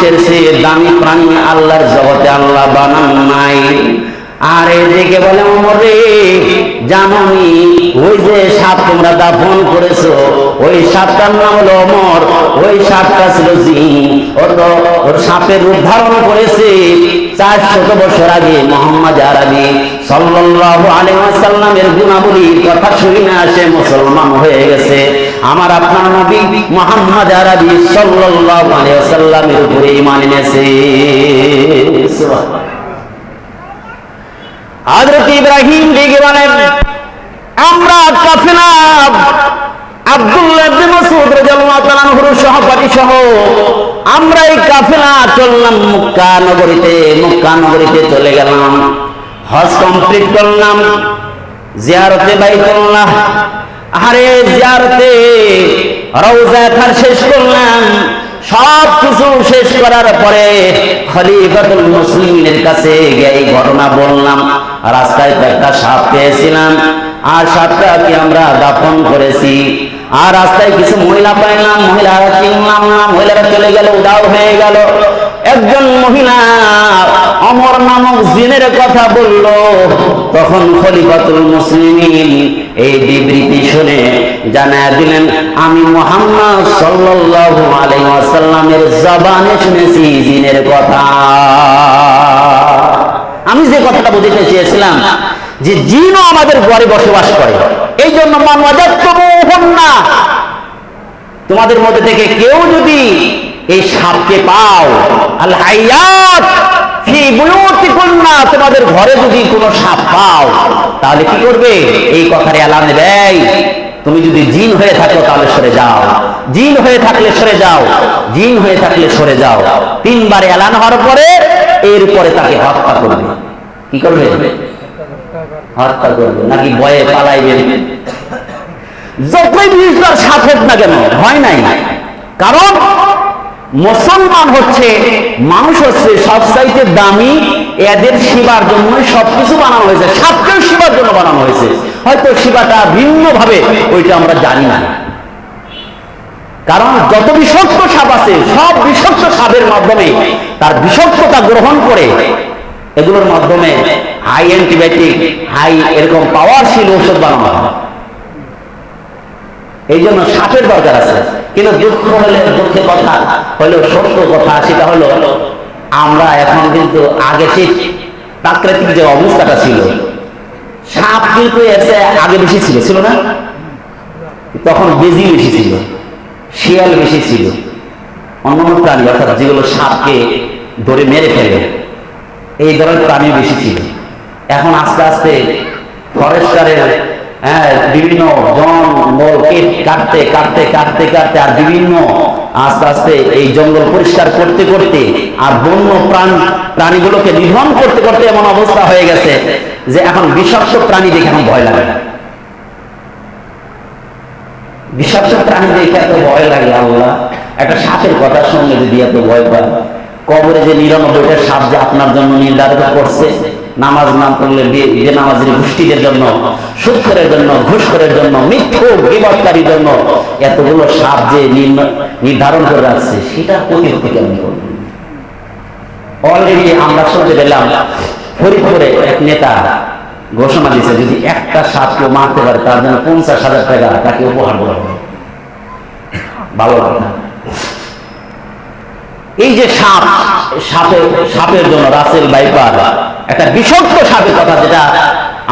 মানুষের চেয়ে দামি প্রাণী আল্লাহর জগতে আল্লাহ বানান নাই। আর এদিকে বলে মরে জাননি, ওই যে সাপ তোমরা দাফন করেছ, ওই সাপটার নাম হলো অমর ওই সাপটা ছিল জিন। ওর সাপের রূপ ধারণ করেছে চারশত বছর আগে মোহাম্মদ আরবি। সাল্লাল্লাহু আলাইহি ওয়াসাল্লামের গুণাবলীর কথা শুনে আসে মুসলমান হয়ে গেছে। আমার আপনার নবী মোহাম্মদ আরবি সাল্লাল্লাহু আলাইহি ওয়াসাল্লামের উপরে ঈমান এনেছে। হযরত ইব্রাহিম দিকে বলেন, আমরা কাফেলা, আব্দুল্লাহ ইবনে মাসউদ রাদিয়াল্লাহু তাআলা সহপাঠী সহ আমরা এই কাফেলা, চললাম মক্কা নগরীতে মক্কা নগরীতে চলে গেলাম। হজ কমপ্লিট করলাম, জিয়ারতে বাইতুল্লাহ আরে জিয়ারতে, রওজা খার শেষ করলাম। সব কিছু শেষ করার পরে খলিফাতুল মুসলিমের কাছে গিয়ে এই ঘটনা বললাম। রাস্তায় তো একটা সাপ পেয়েছিলাম। আর সাপটাকে আমরা দাফন করেছি? আর রাস্তায় কিছু মহিলা পাইলাম, মহিলারা চিনলাম না, মহিলারা চলে গেল উদাও হয়ে গেল। একজন মহিলা অমর নামক জিনের কথা বলল, তখন খলিফাতুল মুসলিমিন এই বিবৃতি শুনে জানা দিলেন, আমি মোহাম্মদ সাল্লাল্লাহু আলাইহি ওয়াসাল্লামের জবানে শুনেছি জিনের কথা। আমি যে কথাটা বুঝতে চেয়েছিলাম যে জিনও আমাদের ঘরে বসবাস করে এই জন্য মানবাজাত্ম না তোমাদের মধ্যে থেকে কেউ যদি এই সাপকে পাও। আল হাইয়াত ফি বুয়ুতিকুন্না তোমাদের ঘরে যদি কোনো সাপ পাও, তাহলে কি করবে? এই কথার এলান দেয়। তুমি যদি জিন হয়ে থাকো, তাহলে সরে যাও। জিন হয়ে থাকলে সরে যাও। জিন হয়ে থাকলে সরে যাও। তিনবার এলান হওয়ার পরে এরপরে তাকে হত্যা করবে। কি করবে? হত্যা করবে। নাকি ভয়ে পালাইবে? যতই বিশবার সাপ না কেন, ভয় নাই। কারণ মুসলমান হচ্ছে, মানুষ হচ্ছে সবচাইতে দামি, এদের সেবার জন্য সবকিছু বানানো হয়েছে সাপকেও সেবার জন্য বানানো হয়েছে। হয়তো সেবাটা ভিন্ন ভাবে ওইটা আমরা জানি না। কারণ যত বিষাক্ত সাপ আছে, সব বিষক্ত সাপের মাধ্যমে তার বিষাক্ততা গ্রহণ করে। এগুলোর মাধ্যমে হাই অ্যান্টিবায়োটিক হাই এরকম পাওয়ারশীল ঔষধ বানানো হয়। এই জন্য সাপের দরকার আছে। কিন্তু দুঃখ হলে দুঃখের কথা, হলেও সত্য কথা সেটা হলো, আমরা এখন কিন্তু আগে ঠিক প্রাকৃতিক যে অবস্থাটা ছিল, সাপ কিন্তু এসে আগে বেশি ছিল ছিল না? তখন বেজি বেশি ছিল, শিয়াল বেশি ছিল। অন্যান্য প্রাণী, অর্থাৎ যেগুলো সাপকে ধরে মেরে ফেলে, এই ধরনের প্রাণী বেশি ছিল। এখন আস্তে আস্তে ফরেস্টারের হ্যাঁ বিভিন্ন জঙ্গলকে কাটতে কাটতে কাটতে কাটতে, আর বিভিন্ন আস্তে আস্তে এই জঙ্গল পরিষ্কার করতে করতে, আর বন্য প্রাণ, প্রাণীগুলোকে নিধন করতে করতে এমন অবস্থা হয়ে গেছে যে এখন বিষাক্ত প্রাণী দেখে এখন ভয় লাগে বিষাক্ত প্রাণী দেখে এত ভয় লাগে আল্লাহ। একটা সাপের কথা সঙ্গে যদি এত ভয় পায়, কবরে যে নিরানব্বইটা সাপ যে আপনার জন্য নির্ধারিত করছে নামাজ না পড়লে বে- বেনামাজির গোষ্ঠীদের জন্য, সুৎখরের জন্য, ঘুষখরের জন্য, মিথ্যু বিবাদকারীর জন্য এতগুলো সাপ যে নির্ধারণ করে রাখছে, সেটা প্রতিহত কেমন করবে? অলরেডি আমরা শুনতে পেলাম, ফরিদপুরে এক নেতা ঘোষণা দিয়েছে, যদি একটা সাপ কেউ মারতে পারে, তার জন্য পঞ্চাশ হাজার টাকা তাকে উপহার দেওয়া হবে। ভালো কথা। এই যে সাপ, সাপের সাপের জন্য রাসেল বাইপার একটা বিষাক্ত সাপের কথা যেটা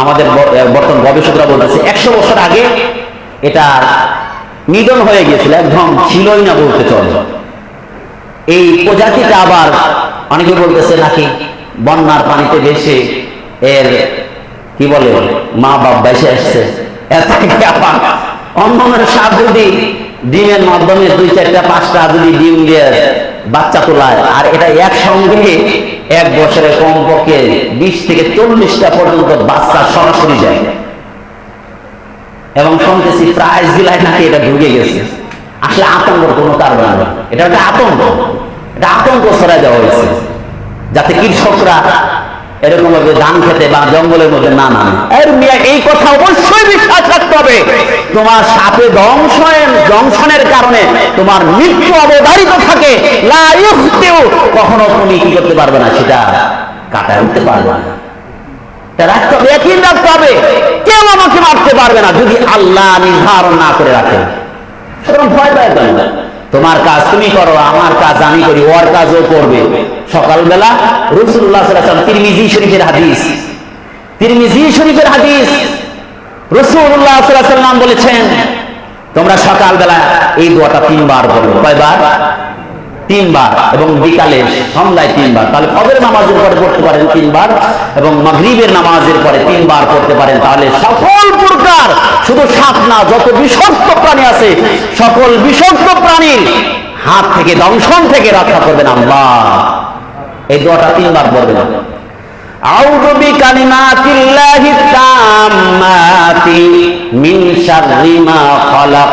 আমাদের বর্তমান গবেষকরা বলতেছে। একশো বছর আগে এটা নিধন হয়ে গিয়েছিল, একদম ছিলই না বলতে চলে। এই প্রজাতিটা আবার অনেকে বলতেছে নাকি বন্যার পানিতে ভেসে এর, কি বলে, মা বাপ বেসে আসছে। এর থেকে আবার অন্য অন্য সাপ যদি ডিমের মাধ্যমে দুই চারটা, পাঁচটা যদি ডিম দিয়ে বাচ্চা তোলায়, আর এটা একসঙ্গে এক বছরে কমপক্ষে বিশ থেকে চল্লিশটা পর্যন্ত বাচ্চা সরাসরি যায়। এবং শুনতেছি প্রায় জেলায় নাকি এটা ঢুকে গেছে। আসলে আতঙ্কর কোনো কারণ না। এটা একটা আতঙ্ক। এটা আতঙ্ক ছড়ায় দেওয়া হয়েছে। যাতে কৃষকরা এরকম ভাবে ধান খেতে বা জঙ্গলের মধ্যে না নামে। এর মিয়া, এই কথা অবশ্যই বিশ্বাস রাখতে হবে। তোমার সাপে দংশন দংশনের কারণে তোমার মৃত্যু অবধারিত থাকে। লা কখনো তুমি কি করতে পারবে না সেটা কাটায় উঠতে পারবে না। রাখতে হবে একই রাখতে হবে। কেউ আমাকে মারতে পারবে না যদি আল্লাহ নির্ধারণ না করে রাখে। সুতরাং ভয় পায় তোমার কাজ তুমি করো, আমার কাজ আমি করি, ওর কাজ ও করবে। সকালবেলা রসুল্লাহ সাল্লাম তিরমিজি শরীফের হাদিস। তিরমিজি শরীফের হাদিস। রসুল্লাহ সাল্লাম বলেছেন, তোমরা সকালবেলা এই দোয়াটা তিনবার বলো কয়বার? তিনবার এবং বিকালে সন্ধ্যায় তিনবার। তাহলে ফজরের নামাজের পরে পড়তে পারেন তিনবার এবং মাগরীবের নামাজের পরে তিনবার পড়তে পারেন, তাহলে সকল প্রকার শুধু সাপ না, যত বিষাক্ত প্রাণী আছে, সকল বিষাক্ত প্রাণীর হাত থেকে, দংশন থেকে রক্ষা করবেন আল্লাহ। এই দোয়াটা তিনবার পড়বেন। আউযু বিকালিমাতিল্লাহি তাম্মাতি মিন শাররি মা খালাক।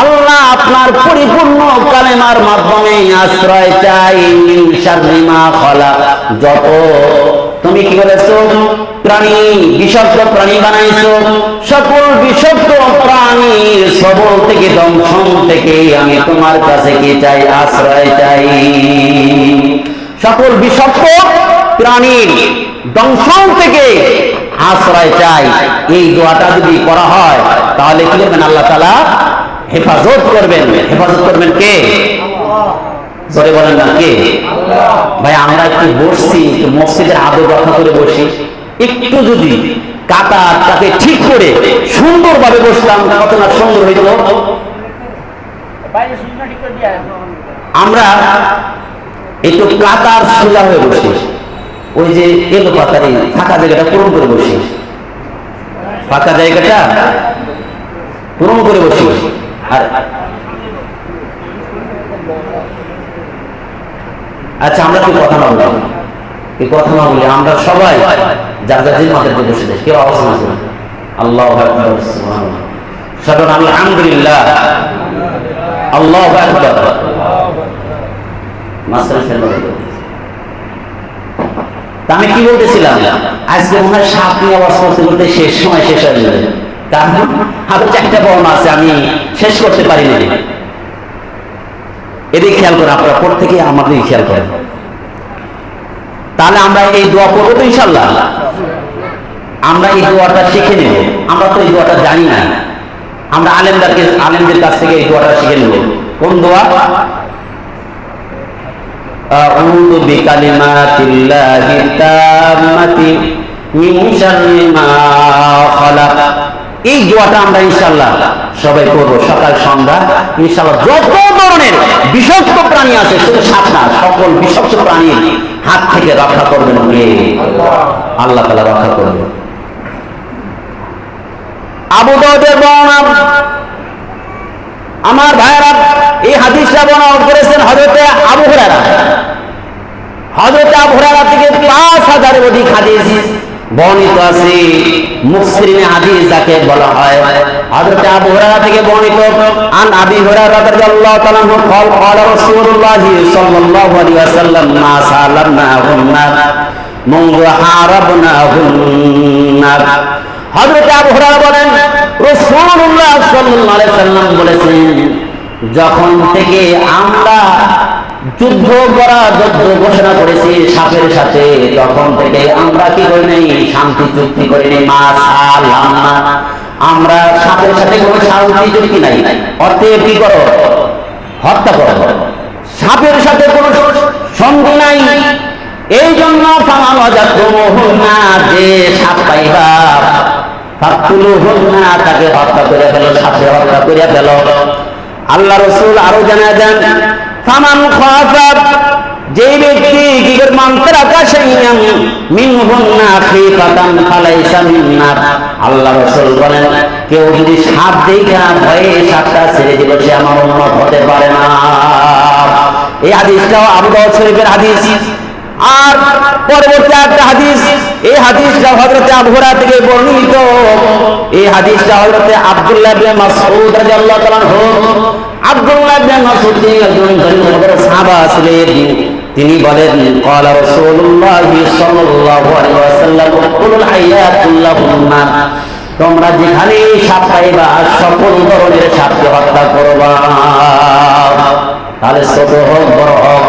আল্লাহ আপনার পরিপূর্ণ কালেমার মাধ্যমে আশ্রয় চাই যত তুমি কি করেছ? প্রাণী, বিষাক্ত প্রাণী বানাইছো। সকল বিষাক্ত প্রাণীর সবল থেকে, দংশন থেকে আমি তোমার কাছে কি চাই? আশ্রয় চাই। সকল বিষাক্ত প্রাণীর দংশন থেকে আশ্রয় চাই। এই দোয়াটা যদি করা হয়, তাহলে কি করবেন? আল্লাহ তালা হেফাজত করবেন। হেফাজত করবেন কে? জোরে বলেন না কে? ভাই আমরা একটু বসছি একটু মসজিদের আদর রক্ষা করে বসি। একটু যদি কাতারটাকে ঠিক করে সুন্দরভাবে বসতাম কত না সুন্দর হইতো? আমরা একটু কাতার সোজা হয়ে বসি। ওই যে এলো পাতারি ফাঁকা জায়গাটা পূরণ করে বসি। ফাঁকা জায়গাটা পূরণ করে বসি। আচ্ছা আমরা কি কথা কথা আমরা সবাই যার বসে যাই কেউ আওয়াজ আল্লাহ আলহামদুলিল্লাহ। আল্লাহ মাস্টার আমি কি বলতেছিলাম? আজকে মনে হয় সাপ নিয়ে আওয়াজ করতে করতে শেষ, সময় শেষ হয়ে যাবে। কারণ হাতে চারটা বর্ণ আছে আমি শেষ করতে পারি না এদিকে খেয়াল করে আপনারা প্রত্যেকে আমাদের খেয়াল করেন তাহলে আমরা এই দোয়া করবো তো ইনশাল্লাহ আমরা এই দোয়াটা শিখে নেব আমরা তো এই দোয়াটা জানি না আমরা আলেমদারকে আলেমদের কাছ থেকে এই দোয়াটা শিখে নেব কোন দোয়া أعوذ بكلمات الله التامة من شر ما خلق এই দোয়াটা আমরা ইনশাল্লাহ সবাই করব। সকাল, সন্ধ্যা ইনশাল্লাহ যত ধরনের বিষাক্ত প্রাণী আছে, শুধু সাপ না সকল বিষাক্ত প্রাণীর হাত থেকে রক্ষা করবেন আল্লাহ তালা রক্ষা করবেন আবু দাউদের বর্ণনা, আমার ভাইয়েরা এই হাদিসটা বর্ণনা করেছেন হজরতে আবু হুরায়রা। হজরতে আবু হুরায়রা থেকে পাঁচ হাজারের অধিক হাদিস বর্ণিত আছে মুসলিমে হাদিস যাকে বলা হয় হযরত আবু হুরায়রা থেকে বর্ণিত আন আবি হুরায়রা রাদিয়াল্লাহু তাআলা আনহু قال قال رسول الله صلى الله عليه وسلم ما سالمناهن منذ حاربناهن হযরত আবু হুরায়রা বলেন রাসূলুল্লাহ সাল্লাল্লাহু আলাইহি সাল্লাম বলেছেন যখন থেকে আমরা যুদ্ধ করা যুদ্ধ ঘোষণা করেছি সাপের সাথে। তখন থেকে আমরা কি করি নাই? শান্তি চুক্তি করি নাই। মা আমরা সাপের সাথে কোনো শান্তি চুক্তি নাই। অর্থে কি করো? হত্যা করো। সাপের সাথে কোনো সন্ধি নাই। এই জন্য যে সাপ পাইবা তাকে হত্যা করে ফেলো সাপে হত্যা করে ফেলো। আল্লাহ রসুল আরও জানা যান যেই ব্যক্তি করে মান্তার আকাশে আল্লাহ রাসূল বলেন, কেউ যদি সাপ দেখা ভয়ে সাপটা ছেড়ে দিল, সে আমার উম্মত হতে পারে না। এই হাদিসটাও আবু শরীফের হাদিস। আর পরবর্তী একটা হাদিস, এই হাদিসটা হযরতে আবু থেকে বর্ণিত। এই হাদিসটা হযরতে আব্দুল্লাহ ইবনে মাসউদ রাদিয়াল্লাহু তাআলা আব্দুল্লাহ ইবনে মাসউদ একজন সাহাবা ছিলেন তিনি বলেন, ক্বালা রাসূলুল্লাহ সাল্লাল্লাহু আলাইহি ওয়াসাল্লাম কুলুল তোমরা যেখানে সাপ পাইবা, সকল ধরনের সাপকে হত্যা করবা। তাহলে ছোট হোক, বড় হোক,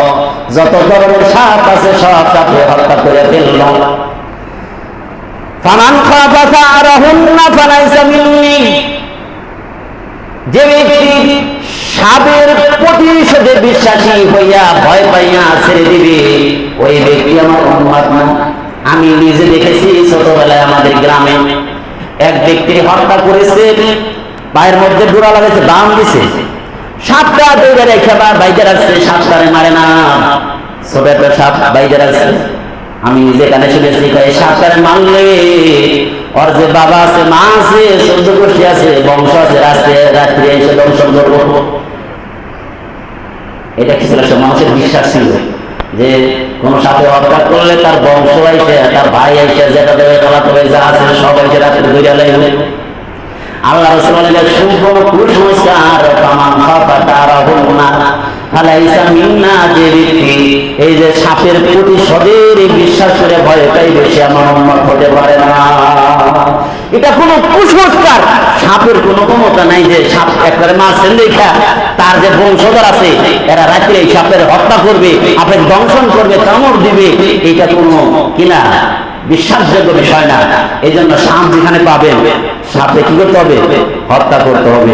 যত ধরনের সাপ আছে, সব সাপকে হত্যা করে ফেলল ফামান খাফা ফারাহুন্না ফালাইসা মিন্নি। যে ব্যক্তি সাপের প্রতিশোধে বিশ্বাসী হইয়া ভয় পাইয়া ছেড়ে দিবে। ওই ব্যক্তি আমার উন্মাদ না আমি নিজে দেখেছি ছোটবেলায় আমাদের গ্রামে এক ব্যক্তির হত্যা করেছে, পায়ের মধ্যে ডোরা লাগাইছে দাম দিছে। সাপটা দৌড়ে রেখে বা বাইরে রাখছে সাপটারে মারে না। ছোট একটা সাপ বাইরে রাখছে আমি যেখানে শুনেছি, এই সাপটারে মারলে ওর যে বাবা আছে, মা আছে গোষ্ঠী আছে, বংশ আছে, রাস্তায় রাত্রে এসে দংশন করব। এটা কি ছিল? মানুষের বিশ্বাস ছিল যে কোন সাথে হত্যা করলে তার বংশ আইসে, তার ভাই আইসে, যেটা দেবে তারা তবে যা আছে সব আইসে রাত্রে ধরে লাগবে আল্লাহ রসুল সম্পূর্ণ কুসংস্কার তামাম খাফা তারা হল না সাপের প্রতিশোধের ক্ষমতা নাই যে সাপ একবারে তার যে বংশধর আছে, এরা রাত্রে সাপের হত্যা করবে আপনাকে দংশন করবে, কামড় দিবে, এটা কোনো কিনা বিশ্বাসযোগ্য বিষয় না। এই জন্য সাপ যেখানে পাবেন, সাপে কি করতে হবে? হত্যা করতে হবে।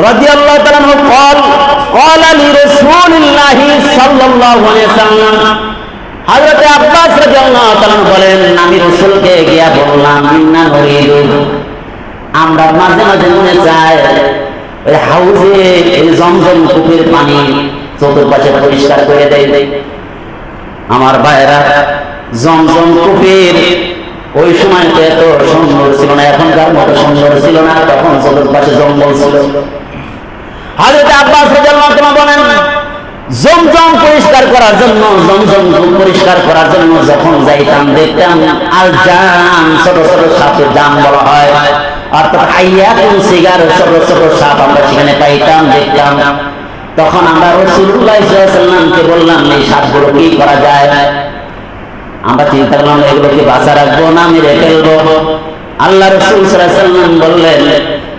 رضي الله تعالى عنه قال قال لرسول الله صلى الله عليه وسلم হযরত আব্বাস রাদিয়াল্লাহু তাআলা বলেন আমি রাসূলকে গিয়া বললাম ইন্না নরিদু আমরা মাঝে মাঝে মনে চায় ওই হাউজে এই জমজম কূপের পানি চতুর্পাশে পরিষ্কার করে দেয় আমার ভাইরা জমজম কূপের ওই সময় তো এত সুন্দর ছিল না এখনকার মতো সুন্দর ছিল না তখন চতুর্পাশে জঙ্গল ছিল হযরত আব্বাস রাদিয়াল্লাহু বলেন, জমজম পরিষ্কার করার জন্য, জমজম পরিষ্কার করার জন্য যখন যাইতাম, দেখতাম আল জাম ছোট ছোট সাপের জাম বলা হয়। অর্থাৎ আইয়াতুন সিগার ছোট ছোট সাপ আমরা সেখানে পাইতাম, দেখতাম। তখন আমরা রসুল্লাহ সাল্লামকে বললাম, এই সাপগুলো কি করা যায়? আমরা চিন্তা করলাম, এগুলোকে বাঁচা রাখব না, মেরে ফেলব? আল্লাহ রসুল সাল্লাম বললেন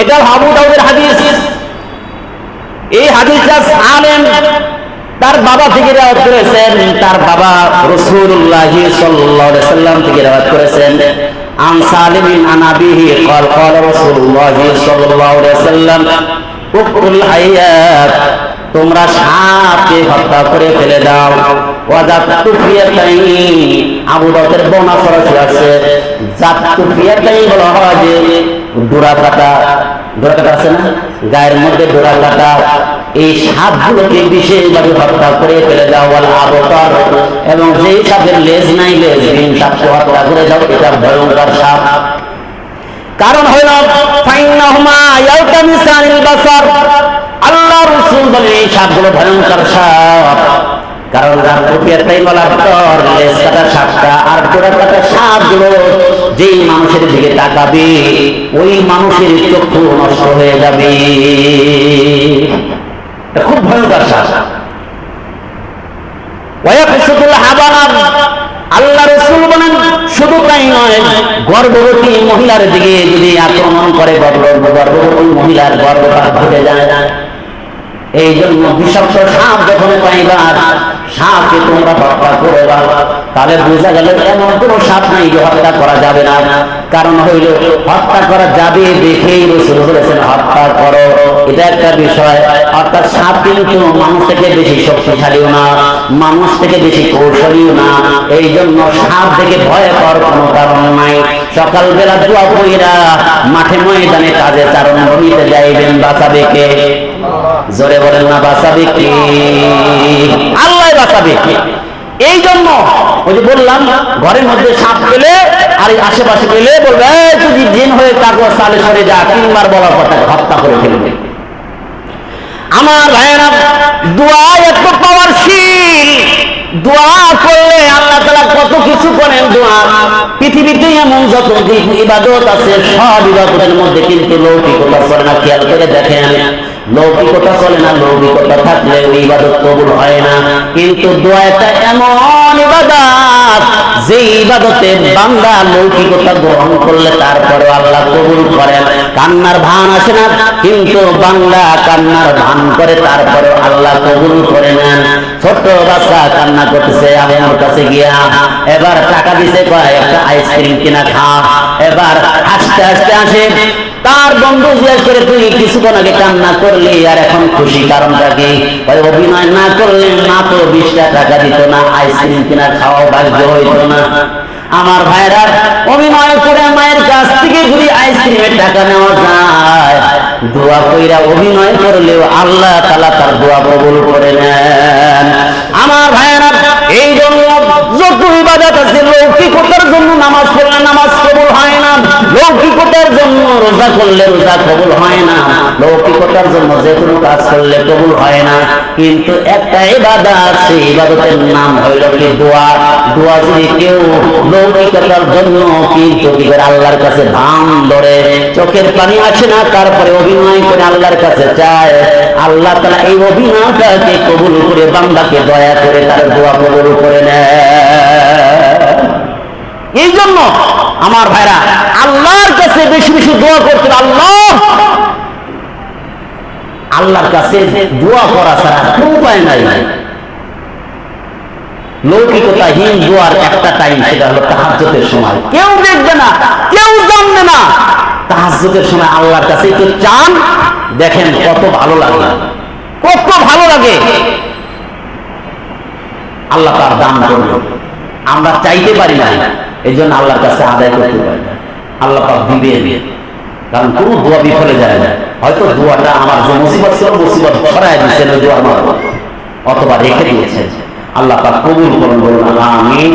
এটা আবু দাউদের হাদিস। এই হাদিসটা সালেম তার বাবা থেকে রেওয়াত করেছেন, তার বাবা রসুল্লাহ সাল্লাম থেকে রেওয়াত করেছেন। আন সালিমিন আনাবিহি কল কল রসুল্লাহ সাল্লাম উকুল আয়াত তোমরা সাপকে হত্যা করে ফেলে দাও। আবু যে গায়ের মধ্যে ডোরা কাটা এই বিশেষভাবে হত্যা করে ফেলে দাও আবতার। এবং যেই সাপের লেজ নাই, লেজ বিন সাপকে হত্যা করে দাও, এটা ভয়ঙ্কর সাপ। কারণ হইল আল্লাহ রাসূল বলেন এই সাপগুলো ভয়ঙ্কর সাপ। কারণ যার প্রক্রিয়াটাই বলা তোর লেজ কাটা সাপ ডোরা কাটা সাপগুলো যেই মানুষের দিকে তাকাবে, ওই মানুষের চক্ষু নষ্ট হয়ে যাবে। খুব ভয়ঙ্কর সাপ। আল্লাহ রসুল বলেন, শুধু তাই নয়, গর্ভবতী মহিলার দিকে যদি আক্রমণ করে গর্ভ- গর্ভবতী মহিলার গর্ভপাত ঘটে যায় এই জন্য বিষাক্ত সাপ যখন পাইবার, সাপকে তোমরা হত্যা করে তাহলে বোঝা গেল এমন কোন সাপ নাই যে হত্যা করা যাবে না। কারণ হইল, হত্যা করা যাবে দেখেই রসুল বলেছেন, হত্যা করো। এটা একটা বিষয়। অর্থাৎ সাপ কিন্তু মানুষ থেকে বেশি শক্তিশালীও না, মানুষ থেকে বেশি কৌশলীও না। এই জন্য সাপ থেকে ভয় পাওয়ার কোনো কারণ নাই। সকালবেলা দোয়া কইরা মাঠে ময়দানে কাজে চারণ ভূমিতে যাইবেন বাঁচাবে কে? জোরে বলেন না বাঁচাবে কি আল্লাহ বাঁচাবে এই জন্য ওই যে বললাম ঘরের মধ্যে সাপ পেলে আর আশেপাশে পেলে বলবে "এই, তুই জিন হয়ে কাগজ তালে সরে যা তিনবার বলার তাকে হত্যা করে ফেলবে। আমার ভাইয়েরা দোয়া এত পাওয়ারশীল দোয়া করলে আল্লাহ তালা কত কিছু করেন দোয়া। পৃথিবীতে এমন যত ইবাদত আছে সব ইবাদতের মধ্যে কিন্তু লৌকিকতা চলে না। খেয়াল করে দেখেন। লৌকিকতা চলে না, লৌকিকতা থাকলে ইবাদত কবুল হয় না। কিন্তু দোয়া একটা এমন ইবাদত, যে ইবাদতে বান্দা লৌকিকতা গ্রহণ করলে তারপরে আল্লাহ কবুল করেন কান্নার ভান আসে না, কিন্তু বান্দা কান্নার ভান করে তারপরে আল্লাহ কবুল করে নেন ছোট্ট বাচ্চা কান্না করতেছে, আমি আমার কাছে গিয়া এবার টাকা দিছে, কয়, একটা আইসক্রিম কিনা খা। এবার হাসতে হাসতে আসে তার বন্ধু জিজ্ঞেস করে, তুই কিছুক্ষণ আগে কান্না করলি আর এখন খুশি কারণটা কি? অভিনয় না করলে না তো বিশটা টাকা দিত না, আইসক্রিম কিনা খাওয়া ভাগ্য হইতো না। আমার ভাইরা অভিনয় করে মায়ের কাছ থেকে যদি আইসক্রিমের টাকা নেওয়া যায়, দোয়া কইরা অভিনয় করলেও আল্লাহ তালা তার দোয়া কবুল করে নেন। আমার ভাইরা এই জন্য যত ইবাদত আছে, লৌকিকতার জন্য নামাজ পড়লে নামাজ কবুল হয় না। লৌকিকতার জন্য রোজা করলে রোজা কবুল হয় না। লৌকিকতার জন্য যে কোনো কাজ করলে কবুল হয় না। কিন্তু একটা ইবাদত সেই ইবাদতের নাম হইল কি দোয়া। দোয়া যদি কেউ লৌকিকতার জন্য কিন্তু আল্লাহর কাছে ধাম ধরে, চোখের পানি আসে না, তারপরে অভিনয় করে আল্লাহর কাছে চায়, আল্লাহ তালা এই অভিনয়টাকে কবুল করে বান্দাকে দয়া করে তার দোয়া কবুল করে নেয়। এই জন্য আমার ভাইরা, আল্লাহর কাছে বেশি বেশি দোয়া করতে আল্লাহ! আল্লাহর কাছে দোয়া করা ছাড়া কোনো উপায় নাই। দোয়ার একটা টাইম সেটা হলো সময়। কেউ দেখবে না, কেউ জানবে না। সময় আল্লাহর কাছে একটু চান, দেখেন কত ভালো লাগে। কত ভালো লাগে। আল্লাহ তার দান করবে আমরা চাইতে পারি না এই জন্য আল্লাহর কাছে আদায় করতে পারি আল্লাহ পাক কারণ কোন দোয়া বিফলে যায় না। হয়তো দোয়াটা আমার যে মুসিবত ছিল, মুসিবত ছড়ায় মারফত অথবা রেখে দিয়েছেন। আল্লাহ পাক কবুল করুন, বলুন, আমিন।